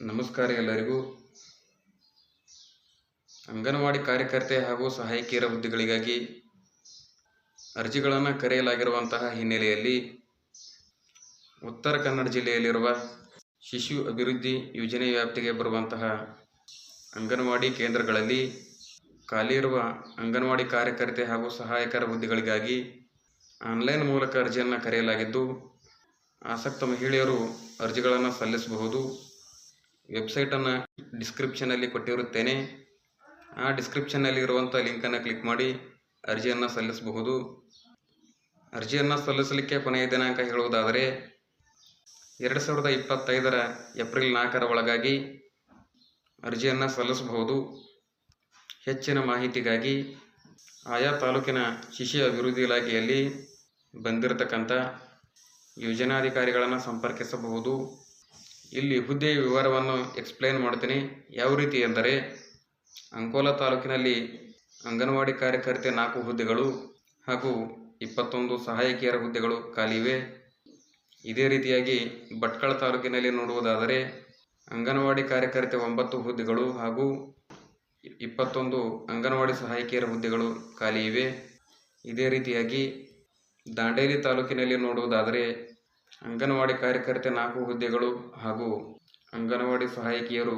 ನಮಸ್ಕಾರ ಎಲ್ಲರಿಗೂ. ಅಂಗನವಾಡಿ ಕಾರ್ಯಕರ್ತೆ ಹಾಗೂ ಸಹಾಯಕಿಯರ ಹುದ್ದೆಗಳಿಗಾಗಿ ಅರ್ಜಿಗಳನ್ನು ಕರೆಯಲಾಗಿರುವಂತಹ ಹಿನ್ನೆಲೆಯಲ್ಲಿ ಉತ್ತರ ಕನ್ನಡ ಜಿಲ್ಲೆಯಲ್ಲಿರುವ ಶಿಶು ಅಭಿವೃದ್ಧಿ ಯೋಜನೆ ವ್ಯಾಪ್ತಿಗೆ ಬರುವಂತಹ ಅಂಗನವಾಡಿ ಕೇಂದ್ರಗಳಲ್ಲಿ ಖಾಲಿ ಇರುವ ಅಂಗನವಾಡಿ ಕಾರ್ಯಕರ್ತೆ ಹಾಗೂ ಸಹಾಯಕರ ಹುದ್ದೆಗಳಿಗಾಗಿ ಆನ್ಲೈನ್ ಮೂಲಕ ಅರ್ಜಿಯನ್ನು ಕರೆಯಲಾಗಿದ್ದು, ಆಸಕ್ತ ಮಹಿಳೆಯರು ಅರ್ಜಿಗಳನ್ನು ಸಲ್ಲಿಸಬಹುದು. ವೆಬ್ಸೈಟನ್ನು ಡಿಸ್ಕ್ರಿಪ್ಷನಲ್ಲಿ ಕೊಟ್ಟಿರುತ್ತೇನೆ. ಆ ಡಿಸ್ಕ್ರಿಪ್ಷನ್ನಲ್ಲಿ ಇರುವಂಥ ಲಿಂಕನ್ನು ಕ್ಲಿಕ್ ಮಾಡಿ ಅರ್ಜಿಯನ್ನು ಸಲ್ಲಿಸಬಹುದು. ಅರ್ಜಿಯನ್ನು ಸಲ್ಲಿಸಲಿಕ್ಕೆ ಕೊನೆಯ ದಿನಾಂಕ ಹೇಳುವುದಾದರೆ, ಎರಡು ಸಾವಿರದ ಇಪ್ಪತ್ತೈದರ ಏಪ್ರಿಲ್ ನಾಲ್ಕರ ಒಳಗಾಗಿ ಅರ್ಜಿಯನ್ನು ಸಲ್ಲಿಸಬಹುದು. ಹೆಚ್ಚಿನ ಮಾಹಿತಿಗಾಗಿ ಆಯಾ ತಾಲೂಕಿನ ಶಿಶು ಅಭಿವೃದ್ಧಿ ಇಲಾಖೆಯಲ್ಲಿ ಬಂದಿರತಕ್ಕಂಥ ಯೋಜನಾಧಿಕಾರಿಗಳನ್ನು ಸಂಪರ್ಕಿಸಬಹುದು. ಇಲ್ಲಿ ಹುದ್ದೆಯ ವಿವರವನ್ನು ಎಕ್ಸ್ಪ್ಲೈನ್ ಮಾಡ್ತೀನಿ. ಯಾವ ರೀತಿ ಎಂದರೆ ಅಂಕೋಲಾ ತಾಲೂಕಿನಲ್ಲಿ ಅಂಗನವಾಡಿ ಕಾರ್ಯಕರ್ತೆ ನಾಲ್ಕು ಹುದ್ದೆಗಳು ಹಾಗೂ ಇಪ್ಪತ್ತೊಂದು ಸಹಾಯಕಿಯರ ಹುದ್ದೆಗಳು ಖಾಲಿ ಇವೆ. ಇದೇ ರೀತಿಯಾಗಿ ಭಟ್ಕಳ ತಾಲೂಕಿನಲ್ಲಿ ನೋಡುವುದಾದರೆ, ಅಂಗನವಾಡಿ ಕಾರ್ಯಕರ್ತೆ ಒಂಬತ್ತು ಹುದ್ದೆಗಳು ಹಾಗೂ ಇಪ್ಪತ್ತೊಂದು ಅಂಗನವಾಡಿ ಸಹಾಯಕಿಯರ ಹುದ್ದೆಗಳು ಖಾಲಿ ಇವೆ. ಇದೇ ರೀತಿಯಾಗಿ ದಾಂಡೇಲಿ ತಾಲೂಕಿನಲ್ಲಿ ನೋಡುವುದಾದರೆ ಅಂಗನವಾಡಿ ಕಾರ್ಯಕರ್ತೆ ನಾಲ್ಕು ಹುದ್ದೆಗಳು ಹಾಗೂ ಅಂಗನವಾಡಿ ಸಹಾಯಕಿಯರು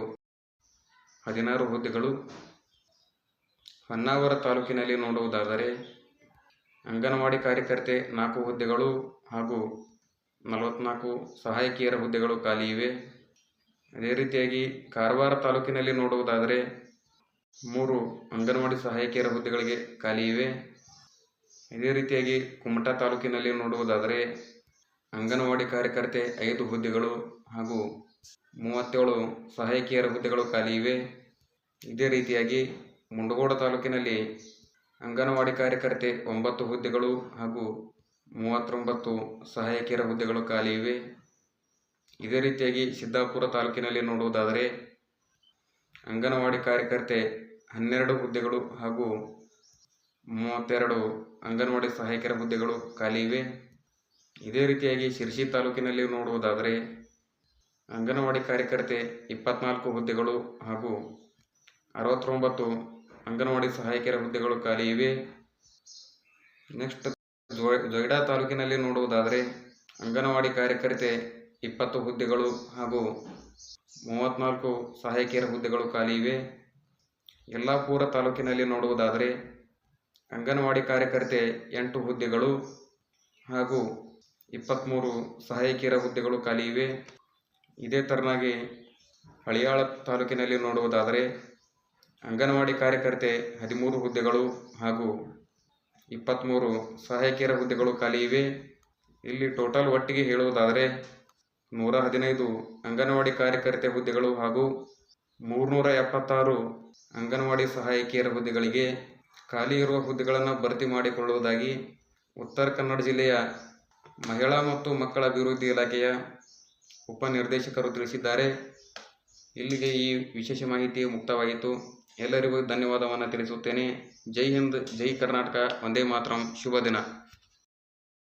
ಹದಿನಾರು ಹುದ್ದೆಗಳು. ಹೊನ್ನಾವರ ತಾಲೂಕಿನಲ್ಲಿ ನೋಡುವುದಾದರೆ ಅಂಗನವಾಡಿ ಕಾರ್ಯಕರ್ತೆ ನಾಲ್ಕು ಹುದ್ದೆಗಳು ಹಾಗೂ ನಲವತ್ನಾಲ್ಕು ಸಹಾಯಕಿಯರ ಹುದ್ದೆಗಳು ಖಾಲಿ ಇವೆ. ಅದೇ ರೀತಿಯಾಗಿ ಕಾರವಾರ ತಾಲೂಕಿನಲ್ಲಿ ನೋಡುವುದಾದರೆ ಮೂರು ಅಂಗನವಾಡಿ ಸಹಾಯಕಿಯರ ಹುದ್ದೆಗಳಿಗೆ ಖಾಲಿ ಇವೆ. ಇದೇ ರೀತಿಯಾಗಿ ಕುಮಟಾ ತಾಲೂಕಿನಲ್ಲಿ ನೋಡುವುದಾದರೆ ಅಂಗನವಾಡಿ ಕಾರ್ಯಕರ್ತೆ ಐದು ಹುದ್ದೆಗಳು ಹಾಗೂ ಮೂವತ್ತೇಳು ಸಹಾಯಕಿಯರ ಹುದ್ದೆಗಳು ಖಾಲಿ ಇವೆ. ಇದೇ ರೀತಿಯಾಗಿ ಮುಂಡಗೋಡ ತಾಲೂಕಿನಲ್ಲಿ ಅಂಗನವಾಡಿ ಕಾರ್ಯಕರ್ತೆ ಒಂಬತ್ತು ಹುದ್ದೆಗಳು ಹಾಗೂ ಮೂವತ್ತೊಂಬತ್ತು ಸಹಾಯಕಿಯರ ಹುದ್ದೆಗಳು ಖಾಲಿ ಇವೆ. ಇದೇ ರೀತಿಯಾಗಿ ಸಿದ್ದಾಪುರ ತಾಲೂಕಿನಲ್ಲಿ ನೋಡುವುದಾದರೆ ಅಂಗನವಾಡಿ ಕಾರ್ಯಕರ್ತೆ ಹನ್ನೆರಡು ಹುದ್ದೆಗಳು ಹಾಗೂ ಮೂವತ್ತೆರಡು ಅಂಗನವಾಡಿ ಸಹಾಯಕರ ಹುದ್ದೆಗಳು ಖಾಲಿ ಇವೆ. ಇದೇ ರೀತಿಯಾಗಿ ಶಿರ್ಸಿ ತಾಲೂಕಿನಲ್ಲಿ ನೋಡುವುದಾದರೆ ಅಂಗನವಾಡಿ ಕಾರ್ಯಕರ್ತೆ ಇಪ್ಪತ್ನಾಲ್ಕು ಹುದ್ದೆಗಳು ಹಾಗೂ ಅರವತ್ತೊಂಬತ್ತು ಅಂಗನವಾಡಿ ಸಹಾಯಕಿಯರ ಹುದ್ದೆಗಳು ಖಾಲಿ ಇವೆ. ನೆಕ್ಸ್ಟ್ ಜೊಯ್ಡಾ ತಾಲೂಕಿನಲ್ಲಿ ನೋಡುವುದಾದರೆ ಅಂಗನವಾಡಿ ಕಾರ್ಯಕರ್ತೆ ಇಪ್ಪತ್ತು ಹುದ್ದೆಗಳು ಹಾಗೂ ಮೂವತ್ತ್ನಾಲ್ಕು ಸಹಾಯಕಿಯರ ಹುದ್ದೆಗಳು ಖಾಲಿ ಇವೆ. ಯಲ್ಲಾಪುರ ತಾಲೂಕಿನಲ್ಲಿ ನೋಡುವುದಾದರೆ ಅಂಗನವಾಡಿ ಕಾರ್ಯಕರ್ತೆ ಎಂಟು ಹುದ್ದೆಗಳು ಹಾಗೂ ಇಪ್ಪತ್ತ್ಮೂರು ಸಹಾಯಕಿಯರ ಹುದ್ದೆಗಳು ಖಾಲಿ ಇವೆ. ಇದೇ ಥರನಾಗಿ ಹಳಿಯಾಳ ತಾಲೂಕಿನಲ್ಲಿ ನೋಡುವುದಾದರೆ ಅಂಗನವಾಡಿ ಕಾರ್ಯಕರ್ತೆ ಹದಿಮೂರು ಹುದ್ದೆಗಳು ಹಾಗೂ ಇಪ್ಪತ್ತ್ಮೂರು ಸಹಾಯಕಿಯರ ಹುದ್ದೆಗಳು ಖಾಲಿ ಇವೆ. ಇಲ್ಲಿ ಟೋಟಲ್ ಒಟ್ಟಿಗೆ ಹೇಳುವುದಾದರೆ ನೂರ ಹದಿನೈದು ಅಂಗನವಾಡಿ ಕಾರ್ಯಕರ್ತೆ ಹುದ್ದೆಗಳು ಹಾಗೂ ಮೂರುನೂರ ಎಪ್ಪತ್ತಾರು ಅಂಗನವಾಡಿ ಸಹಾಯಕಿಯರ ಹುದ್ದೆಗಳಿಗೆ ಖಾಲಿ ಇರುವ ಹುದ್ದೆಗಳನ್ನು ಭರ್ತಿ ಮಾಡಿಕೊಳ್ಳುವುದಾಗಿ ಉತ್ತರ ಕನ್ನಡ ಜಿಲ್ಲೆಯ ಮಹಿಳಾ ಮತ್ತು ಮಕ್ಕಳ ಅಭಿವೃದ್ಧಿ ಇಲಾಖೆಯ ಉಪನಿರ್ದೇಶಕರು ತಿಳಿಸಿದ್ದಾರೆ. ಇಲ್ಲಿಗೆ ಈ ವಿಶೇಷ ಮಾಹಿತಿ ಮುಕ್ತವಾಯಿತು ಎಲ್ಲರಿಗೂ ಧನ್ಯವಾದವನ್ನು ತಿಳಿಸುತ್ತೇನೆ. ಜೈ ಹಿಂದ್, ಜೈ ಕರ್ನಾಟಕ ಒಂದೇ ಮಾತರಂ. ಶುಭ ದಿನ.